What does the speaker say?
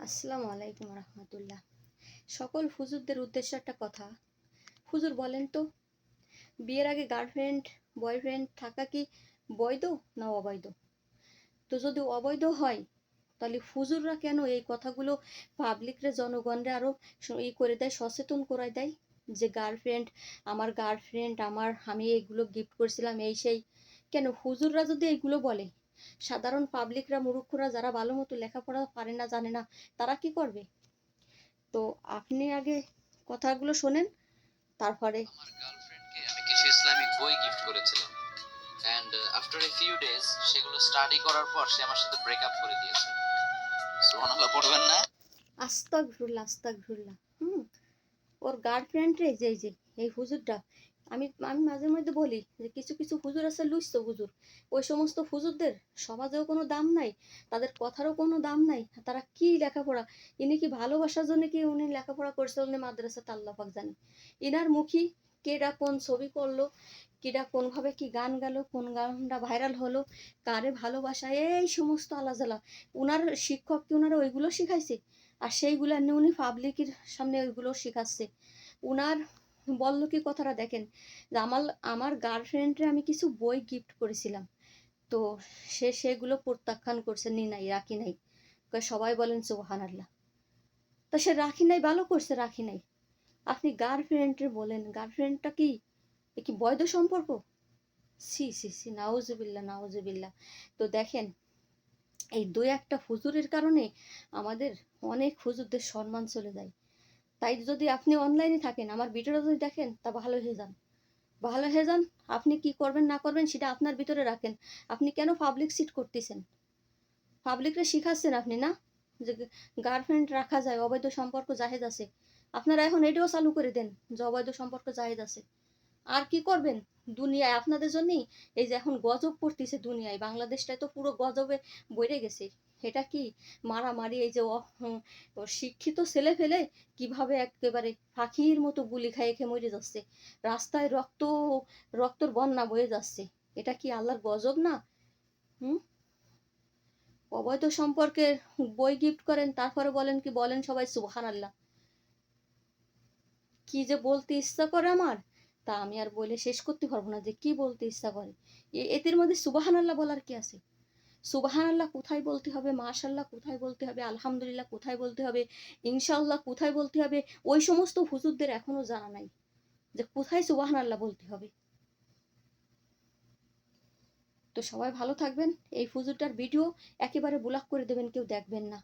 আসসালামু আলাইকুম রহমতুল্লাহ। সকল হুজুরদের উদ্দেশ্যে একটা কথা। হুজুর বলেন তো, বিয়ের আগে গার্লফ্রেন্ড বয়ফ্রেন্ড থাকা কি বৈধ না অবৈধ? তো যদি অবৈধ হয়, তাহলে হুজুররা কেন এই কথাগুলো পাবলিকরে জনগণরে আরও ই করে দেয়, সচেতন করে দেয়? যে গার্লফ্রেন্ড আমার গার্লফ্রেন্ড আমার, আমি এগুলো গিফট করছিলাম, এই সেই। কেন হুজুররা যদি এইগুলো বলে সাধারণ পাবলিকরা মুরুক্ষরা যারা ভালো মতো লেখাপড়া পারে না জানে না তারা কি করবে? তো আপনি আগে কথাগুলো শোনেন তারপরে আমার গার্লফ্রেন্ডকে আমি কিছু ইসলামিক বই গিফট করেছিলাম। And after a few days সেগুলো স্টাডি করার পর সে আমার সাথে ব্রেকআপ করে দিয়েছে। সুবহানাল্লাহ পড়বেন না? আস্তাক ঘুরলা হুম ওর গার্লফ্রেন্ড রে যে যে এই হুজুরটা আমি আমি মাঝে মধ্যে বলি যে কিছু কিছু হুজুর আছে লুইস হুজুর। ওই সমস্ত হুজুরদের সমাজেও কোনো দাম নাই, তাদের কথারও কোনো দাম নাই, তারা কি লেখাপড়া? ইনি কি ভালোবাসার জন্য কি উনি লেখাপড়া করছে উনি মাদ্রাসা তাল্লাফাক জানে? ইনার মুখী কেডা কোন ছবি করল কেডা কোনভাবে কি গান গেল, কোন গানটা ভাইরাল হলো, কারে ভালোবাসা, এই সমস্ত আলাজালা। উনার শিক্ষক কি উনারা ওইগুলো শিখাইছে? আর সেইগুলো নিয়ে উনি পাবলিকের সামনে ওইগুলো শিখাচ্ছে। উনার বলল কি কথাটা দেখেন যে আমার আমার গার্লফ্রেন্ডে আমি কিছু বই গিফট করেছিলাম। তো সে সেগুলো প্রত্যাখ্যান করছে, নি নাই, রাখি নাই। সবাই বলেন সোহান আল্লাহ তা সে রাখি নাই, ভালো করছে রাখি নাই। আপনি গার্লফ্রেন্ডে বলেন গার্লফ্রেন্ডটা কি? কি বৈধ সম্পর্ক? সি সি সি নাউজুবিল্লা নাউজুবিল্লা তো দেখেন, এই দুই একটা হুজুরের কারণে আমাদের অনেক হুজুরদের সম্মান চলে যায়। তাই যদি আপনি অনলাইনে থাকেন, আমার ভিডিওটা যদি দেখেন, তা ভালো হয়ে যান। ভালো হয়ে যান, আপনি কি করবেন, না করবেন, সেটা আপনার ভিতরে রাখেন। আপনি কেন পাবলিক সিট করতেছেন? পাবলিকরে শিখাচ্ছেন আপনি, না? যে গার্লফ্রেন্ড রাখা যায়, অবৈধ সম্পর্ক জাহেজ আছে। আপনারা এখন এটাও চালু করে দেন, যে অবৈধ সম্পর্ক জাহেজ আছে। আর কি করবেন? দুনিয়ায় আপনাদের জন্যই এই যে এখন গজব পড়তেছে দুনিয়ায় বাংলাদেশটায় তো পুরো গজবে বইরে গেছে। এটা কি মারামারি, এই যে শিক্ষিত ছেলে ফেলে কীভাবে একেবারে পাখির মতো গুলি খাইয়ে খেয়ে মরে যাচ্ছে? রাস্তায় রক্ত, রক্তর বন্যা বয়ে যাচ্ছে। এটা কি আল্লাহর গজব না? হুম? অবৈধ সম্পর্কে বই গিফট করেন, তারপরে বলেন কি, বলেন সবাই সুবহান আল্লাহ কি যে বলতে ইচ্ছা করে আমার। তা আমি আর বলে শেষ করতে পারব না যে কি বলতে ইচ্ছা করে। এদের মধ্যে সুবাহান আল্লাহ বলার কি আছে? সুবাহান আল্লাহ কোথায় বলতে হবে? মাশাল্লাহ কোথায় বলতে হবে? আলহামদুলিল্লাহ কোথায় বলতে হবে? ইনশাআল্লাহ কোথায় বলতে হবে? ওই সমস্ত হুজুরদের এখনও জানা নাই যে কোথায় সুবাহান আল্লাহ বলতে হবে। তো সবাই ভালো থাকবেন। এই হুজুরটার ভিডিও একেবারে ব্লক করে দেবেন, কেউ দেখবেন না।